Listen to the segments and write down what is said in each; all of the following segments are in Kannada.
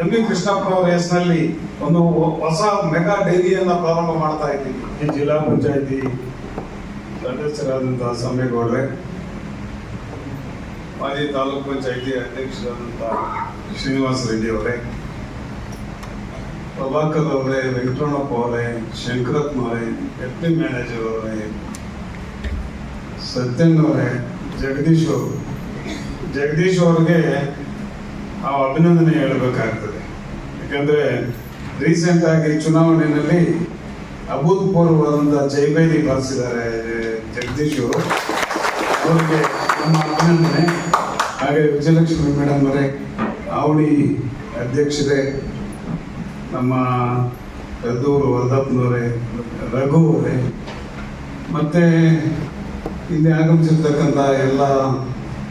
ಎಂ ವಿ ಕೃಷ್ಣಪ್ಪನವರ ಹೆಸರಿನಲ್ಲಿ ಒಂದು ಹೊಸ ಮೆಗಾ ಡೈರಿಯನ್ನ ಪ್ರಾರಂಭ ಮಾಡ್ತಾ ಇದ್ದೀವಿ. ಈ ಜಿಲ್ಲಾ ಪಂಚಾಯತಿ ಸದಸ್ಯರಾದಂತಹ ಸಮ್ಮೇಗೌಡ್ರೆ ಮಾಜಿ ತಾಲೂಕು ಪಂಚಾಯತಿ ಅಧ್ಯಕ್ಷರಾದಂತಹ ಶ್ರೀನಿವಾಸ ರೆಡ್ಡಿ ಅವರೇ, ಪ್ರಭಾಕರ್ ಅವರೇ, ವೆಂಕಟರಮಣಪ್ಪ ಅವರೇ ಶಂಕರತ್ನ ಅವರೇ ಡೆಪ್ಟಿ ಮ್ಯಾನೇಜರ್ ಅವರೇ ಸತ್ಯನ್ ಅವರೇ, ಜಗದೀಶ್ ಅವರು. ಜಗದೀಶ್ ಅವ್ರಿಗೆ ನಾವು ಅಭಿನಂದನೆ ಹೇಳಬೇಕಾಗ್ತದೆ. ಯಾಕಂದ್ರೆ ರೀಸೆಂಟ್ ಆಗಿ ಚುನಾವಣೆಯಲ್ಲಿ ಅಭೂತಪೂರ್ವವಾದಂತಹ ಜೈಬೇರಿ ಬಾರಿಸಿದ್ದಾರೆ ಜಗದೀಶ್ ಅವರು ಅವರಿಗೆ ನಮ್ಮ ಅಭಿನಂದನೆ. ಹಾಗೆ ವಿಜಯಲಕ್ಷ್ಮಿ ಮೇಡಮ್ ಅವರೇ ಅವಳಿ ಅಧ್ಯಕ್ಷರೇ, ನಮ್ಮ ಕದ್ದೂರು ವರ್ಧಪ್ಪನವರೇ ರಘು ಅವರೇ, ಮತ್ತೆ ಇಲ್ಲಿ ಆಗಮಿಸಿರ್ತಕ್ಕಂಥ ಎಲ್ಲ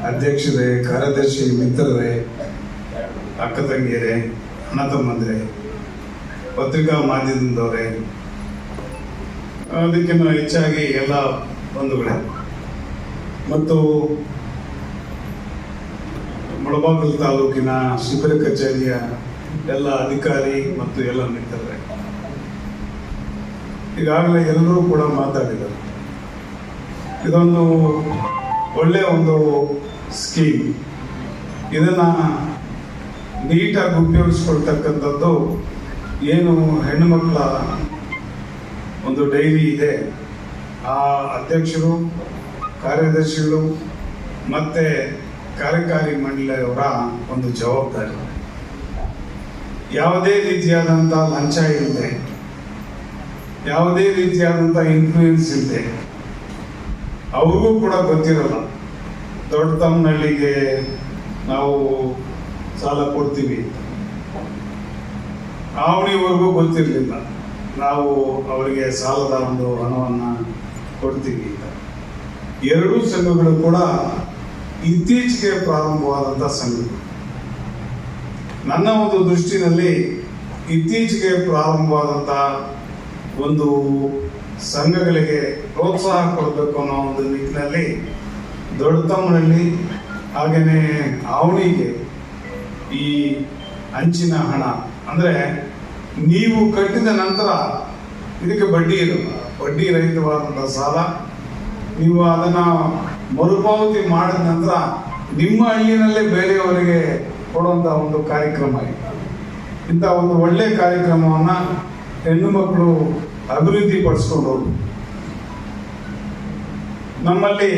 ಅಧ್ಯಕ್ಷರೇ, ಕಾರ್ಯದರ್ಶಿ ಮಿತ್ರರೇ ಅಕ್ಕ ತಂಗಿಯರೇ ಅಣ್ಣ ತಮ್ಮಂದಿರೇ ಪತ್ರಿಕಾ ಮಾಧ್ಯಮದವರೇ ಅದಕ್ಕಿಂತ ಹೆಚ್ಚಾಗಿ ಎಲ್ಲ ಬಂಧುಗಳೇ. ಮತ್ತು ಮುಳಬಾಗಲ್ ತಾಲೂಕಿನ ಶಿಬಿರ ಕಚೇರಿಯ ಎಲ್ಲ ಅಧಿಕಾರಿ ಮತ್ತು ಎಲ್ಲ ಮಿತ್ರರೇ. ಈಗಾಗಲೇ ಎಲ್ಲರೂ ಕೂಡ ಮಾತಾಡಿದರು. ಇದೊಂದು ಒಳ್ಳೆಯ ಒಂದು ಸ್ಕೀಮ್. ಇದನ್ನ ನೀಟಾಗಿ ಉಪಯೋಗಿಸ್ಕೊಳ್ತಕ್ಕಂಥದ್ದು ಏನು ಹೆಣ್ಣು ಮಕ್ಕಳ ಒಂದು ಡೈರಿ ಇದೆ. ಆ ಅಧ್ಯಕ್ಷರು, ಕಾರ್ಯದರ್ಶಿಗಳು ಮತ್ತು ಕಾರ್ಯಕಾರಿ ಮಂಡಳಿಯವರ ಒಂದು ಜವಾಬ್ದಾರಿ. ಯಾವುದೇ ರೀತಿಯಾದಂಥ ಲಂಚ ಇಲ್ಲದೆ, ಯಾವುದೇ ರೀತಿಯಾದಂಥ ಇನ್ಫ್ಲೂಯೆನ್ಸ್ ಇಲ್ಲದೆ, ಅವ್ರಿಗೂ ಕೂಡ ಗೊತ್ತಿರಲ್ಲ. ದೊಡ್ಡ ತಮ್ಮನಹಳ್ಳಿಗೆ ನಾವು ಸಾಲ ಕೊಡ್ತೀವಿ. ಆವಣಿವರೆಗೂ ಗೊತ್ತಿರಲಿಲ್ಲ. ನಾವು ಅವರಿಗೆ ಸಾಲದ ಒಂದು ಹಣವನ್ನು ಕೊಡ್ತೀವಿ. ಅಂತ ಎರಡೂ ಸಂಘಗಳು ಕೂಡ ಇತ್ತೀಚೆಗೆ ಪ್ರಾರಂಭವಾದಂಥ ಸಂಘಗಳು. ನನ್ನ ಒಂದು ದೃಷ್ಟಿನಲ್ಲಿ ಇತ್ತೀಚೆಗೆ ಪ್ರಾರಂಭವಾದಂಥ ಒಂದು ಸಂಘಗಳಿಗೆ ಪ್ರೋತ್ಸಾಹ ಕೊಡಬೇಕು ಅನ್ನೋ ಒಂದು ನಿಟ್ಟಿನಲ್ಲಿ ದೊಡ್ಡ ತಮ್ಮನಲ್ಲಿ ಹಾಗೆಯೇ ಅವನಿಗೆ ಈ ಅಂಚಿನ ಹಣ, ಅಂದರೆ ನೀವು ಕಟ್ಟಿದ ನಂತರ ಇದಕ್ಕೆ ಬಡ್ಡಿ ಇರಲ್ಲ ಬಡ್ಡಿ ರಹಿತವಾದಂಥ ಸಾಲ. ನೀವು ಅದನ್ನು ಮರುಪಾವತಿ ಮಾಡಿದ ನಂತರ ನಿಮ್ಮ ಹಳ್ಳಿನಲ್ಲೇ ಬೇರೆಯವರಿಗೆ ಕೊಡುವಂಥ ಒಂದು ಕಾರ್ಯಕ್ರಮ ಇದೆ. ಇಂಥ ಒಂದು ಒಳ್ಳೆಯ ಕಾರ್ಯಕ್ರಮವನ್ನು ಹೆಣ್ಣು ಮಕ್ಕಳು ಅಭಿವೃದ್ಧಿ ಪಡಿಸ್ಕೊಂಡು ನಮ್ಮಲ್ಲಿ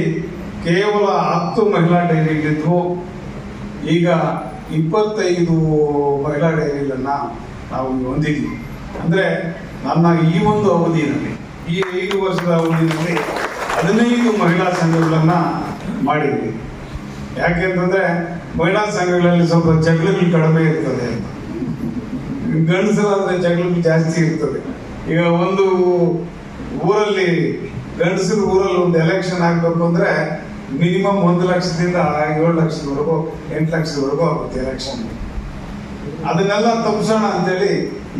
ಕೇವಲ ಹತ್ತು ಮಹಿಳಾ ಡೈರಿಗಳಿದ್ವು ಈಗ ಇಪ್ಪತ್ತೈದು ಮಹಿಳಾ ಡೈರಿಗಳನ್ನ ನಾವು ಹೊಂದಿದ್ವಿ ಅಂದರೆ ನನ್ನ ಈ ಒಂದು ಅವಧಿಯಲ್ಲಿ, ಈ ಐದು ವರ್ಷದ ಅವಧಿಯಲ್ಲಿ ಹದಿನೈದು ಮಹಿಳಾ ಸಂಘಗಳನ್ನ ಮಾಡಿದ್ವಿ ಯಾಕೆಂತಂದರೆ ಮಹಿಳಾ ಸಂಘಗಳಲ್ಲಿ ಸ್ವಲ್ಪ ಜಗಳಗಳು ಕಡಿಮೆ ಇರ್ತದೆ ಅಂತ. ಗಂಡಸರಾದ್ರೆ ಜಗಳಗಳು ಜಾಸ್ತಿ ಇರ್ತದೆ. ಈಗ ಒಂದು ಊರಲ್ಲಿ ಗಂಡಸರ ಊರಲ್ಲಿ ಒಂದು ಎಲೆಕ್ಷನ್ ಆಗಬೇಕು ಅಂದ್ರೆ ಮಿನಿಮಮ್ ಒಂದು ಲಕ್ಷದಿಂದ ಏಳು ಲಕ್ಷದವರೆಗೂ, ಎಂಟು ಲಕ್ಷದವರೆಗೂ ಆಗುತ್ತೆ ಎಲೆಕ್ಷನ್ ಅದನ್ನೆಲ್ಲ ತಪ್ಪಿಸೋಣ ಅಂತೇಳಿ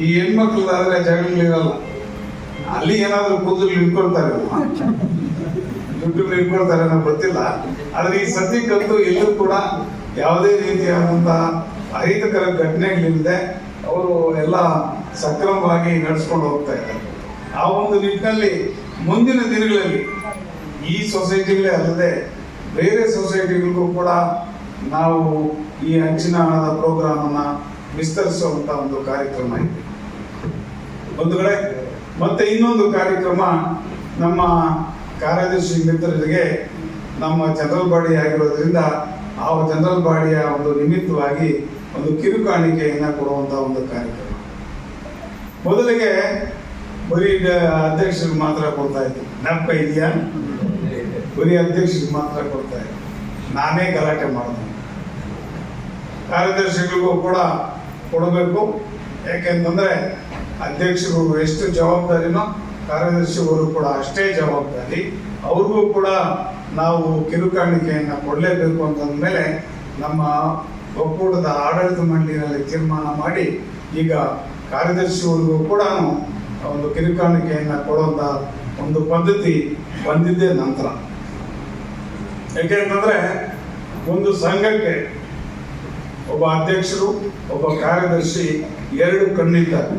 ಈ ಹೆಣ್ಮಕ್ಳದಾದ್ರೆ ಜಗಳಿರಲ್ಲ ಅಲ್ಲಿ ಏನಾದರೂ ಕೂದಲು ಇಟ್ಕೊಳ್ತಾರೆ ದುಡ್ಡು ಇಟ್ಕೊಳ್ತಾರೆ ಅನ್ನೋ ಗೊತ್ತಿಲ್ಲ. ಆದ್ರೆ ಈ ಸದ್ಯಕ್ಕಂತೂ ಎಲ್ಲೂ ಕೂಡ ಯಾವುದೇ ರೀತಿಯಾದಂತಹ ಅಹಿತಕರ ಘಟನೆಗಳಿಲ್ಲದೆ ಅವರು ಎಲ್ಲ ಸಕ್ರಮವಾಗಿ ನಡೆಸ್ಕೊಂಡು ಹೋಗ್ತಾ ಇದ್ದಾರೆ. ಆ ಒಂದು ನಿಟ್ಟಿನಲ್ಲಿ ಮುಂದಿನ ದಿನಗಳಲ್ಲಿ ಈ ಸೊಸೈಟಿಗಳೇ ಅಲ್ಲದೆ ಬೇರೆ ಸೊಸೈಟಿಗಳಿಗೂ ಕೂಡ ನಾವು ಈ ಹಂಚಿನ ಹಣದ ಪ್ರೋಗ್ರಾಮ್ ಅನ್ನ ವಿಸ್ತರಿಸುವಂತ ಒಂದು ಕಾರ್ಯಕ್ರಮ ಇದೆ. ಒಂದು ಮತ್ತೆ ಇನ್ನೊಂದು ಕಾರ್ಯಕ್ರಮ ನಮ್ಮ ಕಾರ್ಯದರ್ಶಿ ಮಿತ್ರರಿಗೆ ನಮ್ಮ ಜನರಲ್ ಬಾಡಿ ಆಗಿರೋದ್ರಿಂದ ಆ ಜನರಲ್ ಬಾಡಿಯ ಒಂದು ನಿಮಿತ್ತವಾಗಿ ಒಂದು ಕಿರುಕಾಣಿಕೆಯನ್ನ ಕೊಡುವಂತ ಒಂದು ಕಾರ್ಯಕ್ರಮ. ಮೊದಲಿಗೆ ಬರೀ ಅಧ್ಯಕ್ಷರು ಮಾತ್ರ ಕೊಡ್ತಾ ಇದ್ದೀವಿ ಜ್ಞಾಪಕ ಇದೆಯಾ? ಬರೀ ಅಧ್ಯಕ್ಷರಿಗೆ ಮಾತ್ರ ಕೊಡ್ತಾ ಇದ್ದೆ ನಾನೇ ಗಲಾಟೆ ಮಾಡಿದೆ ಕಾರ್ಯದರ್ಶಿಗಳಿಗೂ ಕೂಡ ಕೊಡಬೇಕು. ಯಾಕೆಂತಂದ್ರೆ ಅಧ್ಯಕ್ಷರು ಎಷ್ಟು ಜವಾಬ್ದಾರಿನೋ ಕಾರ್ಯದರ್ಶಿಗಳು ಕೂಡ ಅಷ್ಟೇ ಜವಾಬ್ದಾರಿ. ಅವ್ರಿಗೂ ಕೂಡ ನಾವು ಕಿರುಕಾಣಿಕೆಯನ್ನು ಕೊಡಲೇಬೇಕು ಅಂತಂದ್ಮೇಲೆ ನಮ್ಮ ಒಕ್ಕೂಟದ ಆಡಳಿತ ಮಂಡಳಿಯಲ್ಲಿ ತೀರ್ಮಾನ ಮಾಡಿ ಈಗ ಕಾರ್ಯದರ್ಶಿಗಳಿಗೂ ಕೂಡ ಒಂದು ಕಿರುಕಾಣಿಕೆಯನ್ನು ಕೊಡುವಂತ ಒಂದು ಪದ್ಧತಿ ಬಂದಿದ್ದೇ ನಂತರ. ಯಾಕೆಂತಂದ್ರೆ ಒಂದು ಸಂಘಕ್ಕೆ ಒಬ್ಬ ಅಧ್ಯಕ್ಷರು, ಒಬ್ಬ ಕಾರ್ಯದರ್ಶಿ ಎರಡು ಕಣ್ಣಿದ್ದಾರೆ.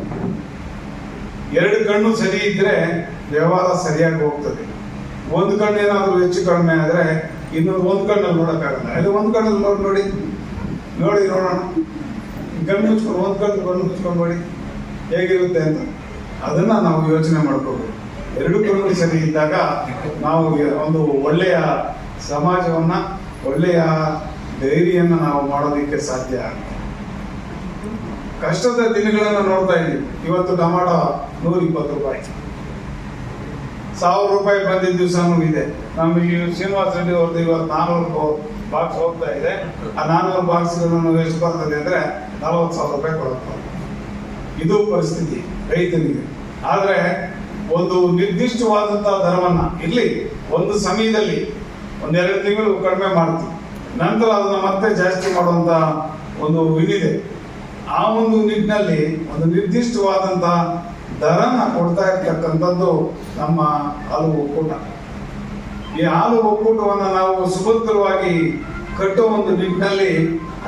ಎರಡು ಕಣ್ಣು ಸರಿ ಇದ್ರೆ ವ್ಯವಹಾರ ಸರಿಯಾಗಿ ಹೋಗ್ತದೆ. ಒಂದು ಕಣ್ಣು ಏನಾದರೂ ಹೆಚ್ಚು ಕಡಿಮೆ ಆದರೆ ಇನ್ನೊಂದು ಒಂದು ಕಣ್ಣಲ್ಲಿ ನೋಡೋಕ್ಕಾಗಲ್ಲ ಅದು ಒಂದು ಕಣ್ಣಲ್ಲಿ ನೋಡಿ ನೋಡಿ. ನೋಡಿ ನೋಡೋಣ. ಕಣ್ಣು ಮುಚ್ಕೊಂಡು, ಒಂದು ಕಣ್ಣು ಕಣ್ಣು ಮುಚ್ಕೊಂಡು ನೋಡಿ. ಹೇಗಿರುತ್ತೆ ಅಂತ. ಅದನ್ನ ನಾವು ಯೋಚನೆ ಮಾಡ್ಕೋಬೇಕು. ಎರಡು ಕಣ್ಣು ಸರಿ ಇದ್ದಾಗ ನಾವು ಒಂದು ಒಳ್ಳೆಯ ಸಮಾಜವನ್ನ ಒಳ್ಳೆಯ ಧೈರ್ಯನ್ನ ನಾವು ಮಾಡೋದಕ್ಕೆ ಸಾಧ್ಯ ಕಷ್ಟದ ದಿನಗಳನ್ನು ನೋಡ್ತಾ ಇದ್ದೀವಿ ಇವತ್ತು ಟೊಮಾಟೊ ನೂರ ಇಪ್ಪತ್ತು ರೂಪಾಯಿ. ಸಾವಿರ ರೂಪಾಯಿ ಬಂದಿದ್ದ ದಿವಸನೂ ಇದೆ. ನಮಗೆ ಈ ಶ್ರೀನಿವಾಸ ರೆಡ್ಡಿ ಅವ್ರದ್ದು ಇವತ್ತು ನಾನೂರು ಬಾಕ್ಸ್ ಹೋಗ್ತಾ ಇದೆ. ಆ ನಾನೂರು ಬಾಕ್ಸ್ ಎಷ್ಟು ಬರ್ತದೆ ಅಂದ್ರೆ ನಲವತ್ತು ಸಾವಿರ ರೂಪಾಯಿ ಕೊಡುತ್ತೆ. ಇದು ಪರಿಸ್ಥಿತಿ ರೈತನಿಗೆ. ಆದ್ರೆ ಒಂದು ನಿರ್ದಿಷ್ಟವಾದಂತಹ ದರವನ್ನ ಇಲ್ಲಿ ಒಂದು ಸಮಯದಲ್ಲಿ ಒಂದೆರಡು ತಿಂಗಳು ಕಡಿಮೆ ಮಾಡ್ತೀವಿ. ನಂತರ ಅದನ್ನ ಮತ್ತೆ ಜಾಸ್ತಿ ಮಾಡುವಂತ ಒಂದು ಇದಿದೆ. ಆ ಒಂದು ನಿಟ್ಟಿನಲ್ಲಿ ಒಂದು ನಿರ್ದಿಷ್ಟವಾದಂತಹ ದರನ ಕೊಡ್ತಾ ಇರ್ತಕ್ಕಂಥದ್ದು ನಮ್ಮ ಹಾಲು ಒಕ್ಕೂಟ. ಈ ಹಾಲು ಒಕ್ಕೂಟವನ್ನು ನಾವು ಸುಭದ್ರವಾಗಿ ಕಟ್ಟೋ ಒಂದು ನಿಟ್ಟಿನಲ್ಲಿ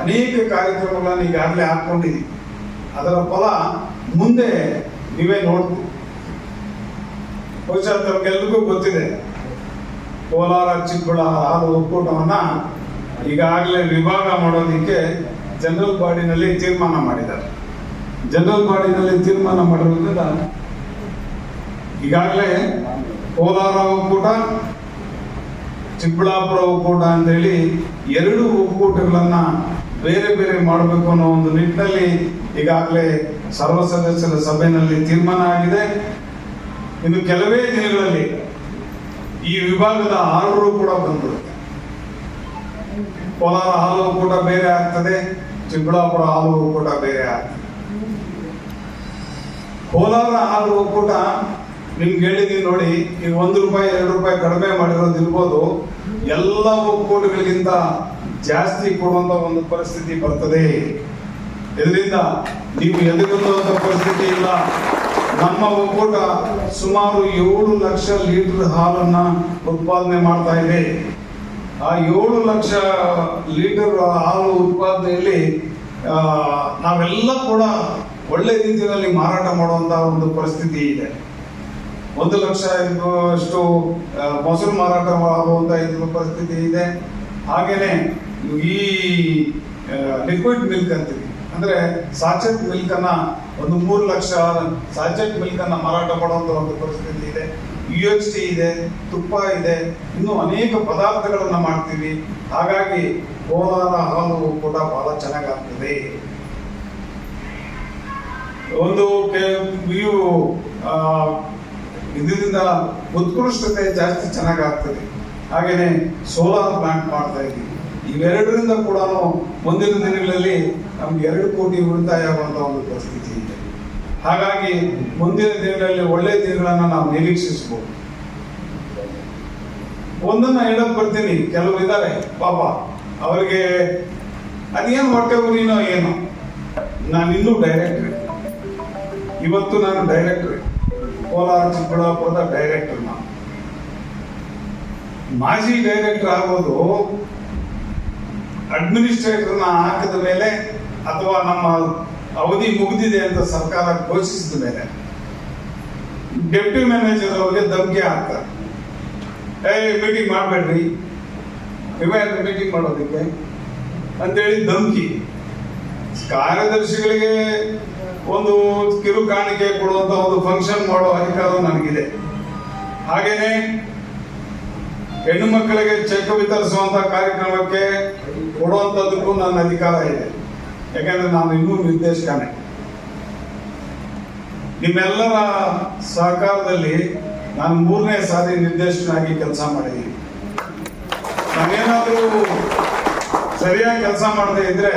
ಅನೇಕ ಕಾರ್ಯಕ್ರಮಗಳನ್ನು ಈಗಾಗಲೇ ಹಾಕ್ಕೊಂಡಿದ್ದೀವಿ. ಅದರ ಫಲ ಮುಂದೆ ನೀವೇ ನೋಡ್ತೀವಿ ಬಹುಶಃ ತಮಗೆಲ್ರಿಗೂ ಗೊತ್ತಿದೆ. ಕೋಲಾರ ಚಿಕ್ಕಬಳ್ಳಾಪುರ ಹಾಲು ಒಕ್ಕೂಟವನ್ನ ಈಗಾಗಲೇ ವಿಭಾಗ ಮಾಡೋದಕ್ಕೆ ಜನರಲ್ ಬಾಡಿನಲ್ಲಿ ತೀರ್ಮಾನ ಮಾಡಿದ್ದಾರೆ. ಜನರಲ್ ಬಾಡಿನಲ್ಲಿ ತೀರ್ಮಾನ ಮಾಡಿರೋದ್ರಿಂದ ಈಗಾಗಲೇ ಕೋಲಾರ ಒಕ್ಕೂಟ, ಚಿಕ್ಕಬಳ್ಳಾಪುರ ಒಕ್ಕೂಟ ಅಂತೇಳಿ ಎರಡು ಒಕ್ಕೂಟಗಳನ್ನ ಬೇರೆ ಬೇರೆ ಮಾಡಬೇಕು ಅನ್ನೋ ಒಂದು ನಿಟ್ಟಿನಲ್ಲಿ ಈಗಾಗಲೇ ಸರ್ವ ಸದಸ್ಯರ ಸಭೆಯಲ್ಲಿ ತೀರ್ಮಾನ ಆಗಿದೆ. ಇನ್ನು ಕೆಲವೇ ದಿನಗಳಲ್ಲಿ ಈ ವಿಭಾಗದ ಆರರು ಕೂಡ ಬಂದ್ಬಿಡುತ್ತೆ ಕೋಲಾರ ಹಾಲು ಒಕ್ಕೂಟ ಬೇರೆ ಆಗ್ತದೆ, ಚಿಕ್ಕಬಳ್ಳಾಪುರ ಹಾಲು ಒಕ್ಕೂಟ ಬೇರೆ ಆಗ್ತದೆ. ಕೋಲಾರ ಹಾಲು ಒಕ್ಕೂಟ ನಿಮ್ಗೆ ಹೇಳಿದೀನಿ ನೋಡಿ, ಈಗ ಒಂದು ರೂಪಾಯಿ, ಎರಡು ರೂಪಾಯಿ ಕಡಿಮೆ ಮಾಡಿರೋದು ಇರ್ಬೋದು. ಎಲ್ಲ ಒಕ್ಕೂಟಗಳಿಗಿಂತ ಜಾಸ್ತಿ ಕೊಡುವಂತ ಒಂದು ಪರಿಸ್ಥಿತಿ ಬರ್ತದೆ. ಇದರಿಂದ ನೀವು ಎದುರಿಸುವಂತ ಪರಿಸ್ಥಿತಿ ಇಲ್ಲ. ನಮ್ಮ ಒಕ್ಕೂಟ ಸುಮಾರು ಏಳು ಲಕ್ಷ ಲೀಟರ್ ಹಾಲನ್ನ ಉತ್ಪಾದನೆ ಮಾಡ್ತಾ ಇದೆ. ಆ ಏಳು ಲಕ್ಷ ಲೀಟರ್ ಹಾಲು ಉತ್ಪಾದನೆಯಲ್ಲಿ ನಾವೆಲ್ಲ ಕೂಡ ಒಳ್ಳೆ ರೀತಿಯಲ್ಲಿ ಮಾರಾಟ ಮಾಡುವಂತ ಒಂದು ಪರಿಸ್ಥಿತಿ ಇದೆ. ಒಂದು ಲಕ್ಷ ಅಷ್ಟು ಮೊಸರು ಮಾರಾಟ ಆಗುವಂತ ಪರಿಸ್ಥಿತಿ ಇದೆ. ಹಾಗೇನೆ ಈ ಲಿಕ್ವಿಡ್ ಮಿಲ್ಕ್ ಅಂತೀವಿ. ಅಂದ್ರೆ ಸಾಚೆಟ್ ಮಿಲ್ಕ್ ಅನ್ನ ಒಂದು ಮೂರು ಲಕ್ಷ ಸಾಜೆಟ್ ಅನ್ನ ಮಾರಾಟ ಮಾಡುವಂತ ಒಂದು ಪರಿಸ್ಥಿತಿ ಇದೆ. ಯು ಎಚ್ ಟಿ ಇದೆ, ತುಪ್ಪ ಇದೆ, ಇನ್ನು ಅನೇಕ ಪದಾರ್ಥಗಳನ್ನ ಮಾಡ್ತೀವಿ. ಹಾಗಾಗಿ ಕೋಲಾರ ಹಾಲು ಕೂಡ ಬಹಳ ಚೆನ್ನಾಗಾಗ್ತದೆ. ಒಂದು ಇದರಿಂದ ಉತ್ಕೃಷ್ಟತೆ ಜಾಸ್ತಿ ಚೆನ್ನಾಗಾಗ್ತದೆ. ಹಾಗೇನೆ ಸೋಲಾರ್ ಪ್ಲಾಂಟ್ ಮಾಡ್ತಾ ಇದ್ದೀವಿ. ಇವೆರಡರಿಂದ ಕೂಡ ಮುಂದಿನ ದಿನಗಳಲ್ಲಿ ನಮ್ಗೆ ಎರಡು ಕೋಟಿ ಉಳಿತಾಯ ಆಗುವಂತ ಒಂದು ಪರಿಸ್ಥಿತಿ ಇದೆ. ಹಾಗಾಗಿ ಮುಂದಿನ ದಿನಗಳಲ್ಲಿ ಒಳ್ಳೆ ದಿನಗಳನ್ನ ನಾವು ನಿರೀಕ್ಷಿಸಬಹುದು. ಒಂದನ್ನ ಹೇಳಕ್ ಬರ್ತೀನಿ. ಕೆಲವರು ಇದ್ದಾರೆ ಪಾಪ, ಅವರಿಗೆ ಅದೇನು ಹೊಟ್ಟೆ ಉರಿನೋ ಏನೋ. ನಾನು ಇನ್ನೂ ಡೈರೆಕ್ಟ್ರಿ ಇವತ್ತು ನಾನು ಡೈರೆಕ್ಟ್ರಿ ಕೋಲಾರ, ಚಿಕ್ಕಬಳ್ಳಾಪುರದ ಡೈರೆಕ್ಟರ್ ನಾನು. ಮಾಜಿ ಡೈರೆಕ್ಟರ್ ಆಗೋದು ಅಡ್ಮಿನಿಸ್ಟ್ರೇಟರ್ನ ಹಾಕಿದ ಮೇಲೆ ಅಥವಾ ನಮ್ಮ ಅವಧಿ ಮುಗಿದಿದೆ ಅಂತ ಸರ್ಕಾರ ಘೋಷಿಸಿದ ಮೇಲೆ ಡೆಪ್ಟಿ ಮ್ಯಾನೇಜರ್ ಅವರಿಗೆ ಧಮಕಿ ಹಾಕ್ತಾರೆ ಏ ಮೀಟಿಂಗ್ ಮಾಡಬೇಡ್ರಿ. ಇವೇ ಮೀಟಿಂಗ್ ಮಾಡೋದಕ್ಕೆ? ಅಂತೇಳಿ ಧಮಕಿ. ಕಾರ್ಯದರ್ಶಿಗಳಿಗೆ ಒಂದು ಕಿರು ಕಾಣಿಕೆ ಕೊಡುವಂತ ಒಂದು ಫಂಕ್ಷನ್ ಮಾಡೋ ಅಧಿಕಾರ ನನಗಿದೆ. ಹಾಗೇನೆ ಹೆಣ್ಣು ಮಕ್ಕಳಿಗೆ ಚೆಕ್ ವಿತರಿಸುವಂತ ಕಾರ್ಯಕ್ರಮಕ್ಕೆ ಕೊಡುವಂತದಕ್ಕೂ ನನ್ನ ಅಧಿಕಾರ ಇದೆ. ಯಾಕಂದ್ರೆ ನಾನು ಇನ್ನೂ ನಿರ್ದೇಶಕನೇ. ನಿಮ್ಮೆಲ್ಲರ ಸಹಕಾರದಲ್ಲಿ ನಾನು ಮೂರನೇ ಸಾರಿ ನಿರ್ದೇಶಕನಾಗಿ ಕೆಲಸ ಮಾಡಿದ್ದೀನಿ. ನಾನೇನಾದ್ರೂ ಸರಿಯಾಗಿ ಕೆಲಸ ಮಾಡದೇ ಇದ್ರೆ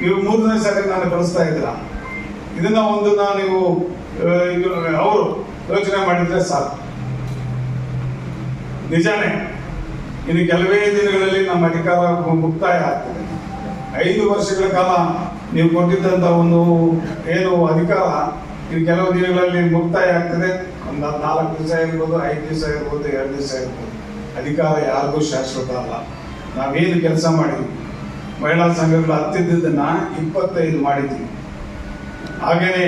ನೀವು ಮೂರನೇ ಸಾರಿ ನಾನು ಕಳಿಸ್ತಾ ಇದ್ದೀರಾ? ಇದನ್ನ ಒಂದು ನಾನು ನೀವು ಅವರು ಯೋಚನೆ ಮಾಡಿದ್ರೆ ಸಾಕು. ನಿಜಾನೇ, ಇನ್ನು ಕೆಲವೇ ದಿನಗಳಲ್ಲಿ ನಮ್ಮ ಅಧಿಕಾರ ಮುಕ್ತಾಯ ಆಗ್ತದೆ. ಐದು ವರ್ಷಗಳ ಕಾಲ ನೀವು ಕೊಟ್ಟಿದ್ದಂಥ ಒಂದು ಏನು ಅಧಿಕಾರ ಇನ್ನು ಕೆಲವು ದಿನಗಳಲ್ಲಿ ಮುಕ್ತಾಯ ಆಗ್ತದೆ. ಒಂದು ನಾಲ್ಕು ದಿವಸ ಇರ್ಬೋದು, ಐದು ದಿವಸ ಇರ್ಬೋದು, ಎರಡು ದಿವಸ ಇರ್ಬೋದು. ಅಧಿಕಾರ ಯಾರಿಗೂ ಶಾಶ್ವತ ಅಲ್ಲ. ನಾವೇನು ಕೆಲಸ ಮಾಡಿದ್ವಿ ಮಹಿಳಾ ಸಂಘಗಳು ಹತ್ತಿದ್ದನ್ನ ಇಪ್ಪತ್ತೈದು ಮಾಡಿದ್ವಿ. ಹಾಗೇನೆ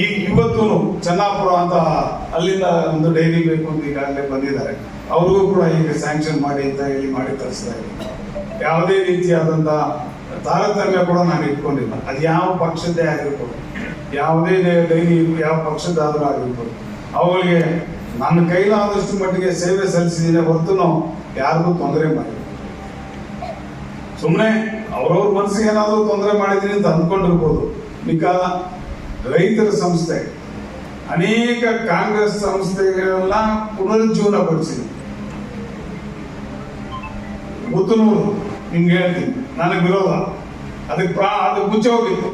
ಈ ಇವತ್ತು ಚೆನ್ನಾಪುರ ಅಂತ ಅಲ್ಲಿಂದ ಒಂದು ಡೈರಿ ಬೇಕು ಅಂತ ಈಗಾಗಲೇ ಬಂದಿದ್ದಾರೆ. ಅವ್ರಿಗೂ ಕೂಡ ಈಗ ಸ್ಯಾಂಕ್ಷನ್ ಮಾಡಿ ಅಂತ ಹೇಳಿ ಮಾಡಿ ಕಳಿಸ್ತಾ ಇದ್ದೀನಿ ಯಾವುದೇ ರೀತಿಯಾದಂತ ತಾರತಮ್ಯ ಕೂಡ ನಾನು ಇಟ್ಕೊಂಡಿಲ್ಲ. ಅದು ಯಾವ ಪಕ್ಷದ್ದೇ ಆಗಿರ್ಬೋದು, ಯಾವುದೇ ಡೈಲಿ ಯಾವ ಪಕ್ಷದಾದ್ರೂ ಆಗಿರ್ಬೋದು. ಅವುಗಳಿಗೆ ನನ್ನ ಕೈಲಾದಷ್ಟು ಮಟ್ಟಿಗೆ ಸೇವೆ ಸಲ್ಲಿಸಿದ್ದೀನಿ ಹೊರತು ಯಾರಿಗೂ ತೊಂದರೆ ಮಾಡಿಲ್ಲ. ಸುಮ್ಮನೆ ಅವ್ರವ್ರ ಮನಸ್ಸಿಗೆ ಏನಾದರೂ ತೊಂದರೆ ಮಾಡಿದ್ದೀನಿ ಅಂತ ಅಂದ್ಕೊಂಡಿರ್ಬೋದು. ಈಗ ರೈತರ ಸಂಸ್ಥೆ, ಅನೇಕ ಕಾಂಗ್ರೆಸ್ ಸಂಸ್ಥೆಗಳೆಲ್ಲ ಪುನರುಜ್ಜೀವನ ಪಡಿಸಿದೆ ಮುತ್ತನೂರು ನಿಮ್ಗೆ ಹೇಳ್ತೀನಿ. ನನಗೆ ವಿರೋಧ ಅದಕ್ಕೆ ಪ್ರಾ ಅದು ಮುಚ್ಚೋಗಿತ್ತು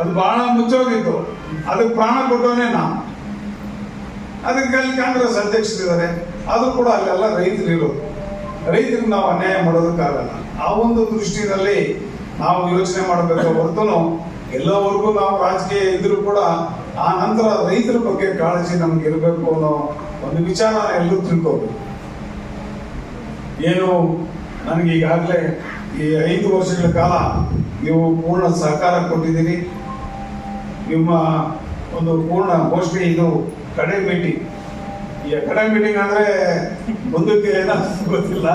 ಅದು ಬಹಳ ಮುಚ್ಚೋಗಿತ್ತು ಅದಕ್ಕೆ ಪ್ರಾಣ ಕೊಟ್ಟವನೇ ನಾನು. ಅದಕ್ಕೆ ಅಲ್ಲಿ ಕಾಂಗ್ರೆಸ್ ಅಧ್ಯಕ್ಷರಿದ್ದಾರೆ. ಅದು ಕೂಡ ಅಲ್ಲೆಲ್ಲ ರೈತರು ಇರೋದು ರೈತರಿಗೆ ನಾವು ಅನ್ಯಾಯ ಮಾಡೋದಕ್ಕಾಗಲ್ಲ ಆ ಒಂದು ದೃಷ್ಟಿಯಲ್ಲಿ ನಾವು ಯೋಚನೆ ಮಾಡಬೇಕು ಹೊರತು ಎಲ್ಲವರೆಗೂ ನಾವು ರಾಜಕೀಯ ಇದ್ರೂ ಕೂಡ ಆ ನಂತರ ರೈತರ ಬಗ್ಗೆ ಕಾಳಜಿ ನಮ್ಗೆ ಇರಬೇಕು ಅನ್ನೋ ಒಂದು ವಿಚಾರ ಎಲ್ಲರೂ ತಿಳ್ಕೋಬೇಕು. ಏನು ನನಗೆ ಈಗಾಗಲೇ ಈ ಐದು ವರ್ಷಗಳ ಕಾಲ ನೀವು ಪೂರ್ಣ ಸಹಕಾರ ಕೊಟ್ಟಿದ್ದೀರಿ. ನಿಮ್ಮ ಒಂದು ಪೂರ್ಣ ಘೋಷಣೆ ಇದು ಕಡೆ ಮೀಟಿಂಗ್ ಈ ಕಡೆ ಮೀಟಿಂಗ್ ಅಂದ್ರೆ ಮುಂದಕ್ಕೆ ಏನಾಗ್ತದೆ ಗೊತ್ತಿಲ್ಲ.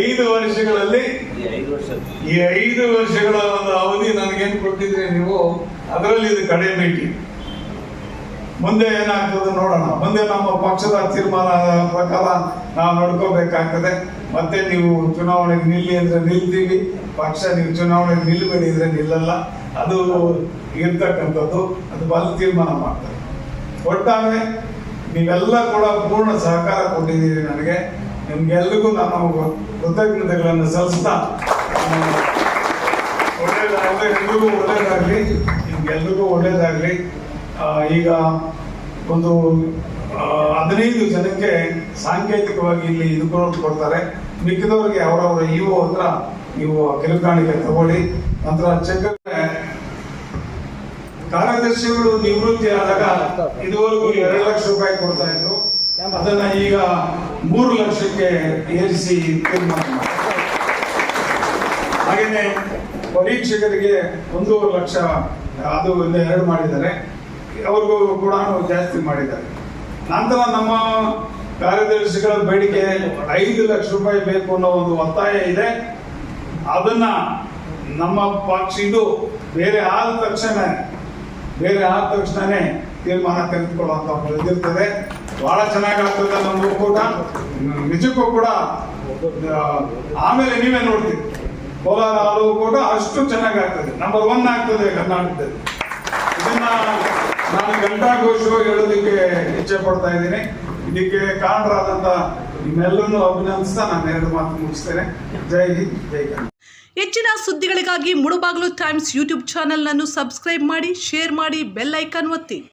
ಐದು ವರ್ಷಗಳಲ್ಲಿ ಈ ಐದು ವರ್ಷಗಳ ಒಂದು ಅವಧಿ ನನಗೇನು ಕೊಟ್ಟಿದ್ರಿ ನೀವು? ಅದರಲ್ಲಿ ಇದು ಕಡೆ ಮೀಟಿಂಗ್ ಮುಂದೆ ಏನಾಗ್ತದೆ ನೋಡೋಣ. ಮುಂದೆ ನಮ್ಮ ಪಕ್ಷದ ತೀರ್ಮಾನ ಪ್ರಕಾರ ನಾವು ನೋಡ್ಕೋಬೇಕಾಗ್ತದೆ. ಮತ್ತೆ ನೀವು ಚುನಾವಣೆಗೆ ನಿಲ್ಲಿ ಅಂದ್ರೆ ನಿಲ್ತೀವಿ. ಪಕ್ಷ ನೀವು ಚುನಾವಣೆಗೆ ನಿಲ್ಲಬೇಡಿ ಅಂದ್ರೆ ನಿಲ್ಲಲ್ಲ. ಅದು ಇರ್ತಕ್ಕಂಥದ್ದು. ಅದು ಬಲ ತೀರ್ಮಾನ ಮಾಡ್ತಾರೆ. ಒಟ್ಟಾರೆ ನೀವೆಲ್ಲ ಕೂಡ ಪೂರ್ಣ ಸಹಕಾರ ಕೊಟ್ಟಿದ್ದೀರಿ ನನಗೆ. ನಿಮ್ಗೆಲ್ರಿಗೂ ನಾನು ಕೃತಜ್ಞತೆಗಳನ್ನು ಸಲ್ಲಿಸ್ತಾ ಒಳ್ಳೇದಾಗಲಿ ಒಳ್ಳೇದಾಗಲಿ, ನಿಮ್ಗೆಲ್ರಿಗೂ ಒಳ್ಳೇದಾಗಲಿ. ಈಗ ಒಂದು ಹದಿನೈದು ಜನಕ್ಕೆ ಸಾಂಕೇತಿಕವಾಗಿ ಇಲ್ಲಿ ಇದು ಕೊಡ್ತಾರೆ. ಮಿಕ್ಕಿದವರಿಗೆ ಅವರವರ ಇಒ ಹತ್ರ ನೀವು ಕಿರುಕಾಣಿಕೆ ತಗೊಳ್ಳಿ. ನಂತರ ಚೆಕ್ ಕಾರ್ಯದರ್ಶಿಗಳು ನಿವೃತ್ತಿ ಆದಾಗ ಇದುವರೆಗೂ ಎರಡು ಲಕ್ಷ ರೂಪಾಯಿ ಕೊಡ್ತಾ ಇದ್ರು. ಅದನ್ನ ಈಗ ಮೂರು ಲಕ್ಷಕ್ಕೆ ಏರಿಸಿ ತೀರ್ಮಾನ. ಹಾಗೇನೆ ಪರೀಕ್ಷಕರಿಗೆ ಒಂದೂವರೆ ಲಕ್ಷ, ಅದು ಎರಡು ಮಾಡಿದ್ದಾರೆ. ಅವ್ರಿಗೂ ಕೂಡ ಜಾಸ್ತಿ ಮಾಡಿದ್ದಾರೆ. ನಂತರ ನಮ್ಮ ಕಾರ್ಯದರ್ಶಿಗಳ ಬೇಡಿಕೆ ಐದು ಲಕ್ಷ ರೂಪಾಯಿ ಬೇಕು ಅನ್ನೋ ಒಂದು ಒತ್ತಾಯ ಇದೆ. ಅದನ್ನ ನಮ್ಮ ಪಕ್ಷ ಇದು ಬೇರೆ ಆದ ತಕ್ಷಣ ಬೇರೆ ಆದ ತಕ್ಷಣನೇ ತೀರ್ಮಾನ ತೆಗೆದುಕೊಳ್ಳುವಂತ ಇದಿರ್ತದೆ ಬಹಳ ಚೆನ್ನಾಗಾಗ್ತದೆ ನಮ್ಮ ಒಕ್ಕೂಟ. ನಿಜಕ್ಕೂ ಕೂಡ ಆಮೇಲೆ ನೀವೇ ನೋಡ್ತೀವಿ ಕೋಲಾರ ಹಾಲು ಕೂಡ ಅಷ್ಟು ಚೆನ್ನಾಗಾಗ್ತದೆ. ನಂಬರ್ ಒನ್ ಆಗ್ತದೆ ಕರ್ನಾಟಕದಲ್ಲಿ. ಇದನ್ನ ನಾನು ಘಂಟಾಘೋಷವಾಗಿ ಹೇಳೋದಕ್ಕೆ ಇಚ್ಛೆ ಪಡ್ತಾ ಇದ್ದೀನಿ. ಇದಕ್ಕೆ ಕಾರಣರಾದಂತ ನಿಮ್ಮೆಲ್ಲರನ್ನು ಅಭಿನಂದಿಸ್ತಾ ನಾನು ಎರಡು ಮಾತು ಮುಗಿಸ್ತೇನೆ. ಜೈ ಹಿಂದ್, ಜೈ ಕನ್ನಡ. ಹೆಚ್ಚಿನ ಸುದ್ದಿಗಳಿಗಾಗಿ ಮುಳುಬಾಗಿಲು ಟೈಮ್ಸ್ ಯೂಟ್ಯೂಬ್ ಚಾನೆಲ್ನನ್ನು ಸಬ್ಸ್ಕ್ರೈಬ್ ಮಾಡಿ, ಶೇರ್ ಮಾಡಿ, ಬೆಲ್ ಐಕಾನ್ ಒತ್ತಿ.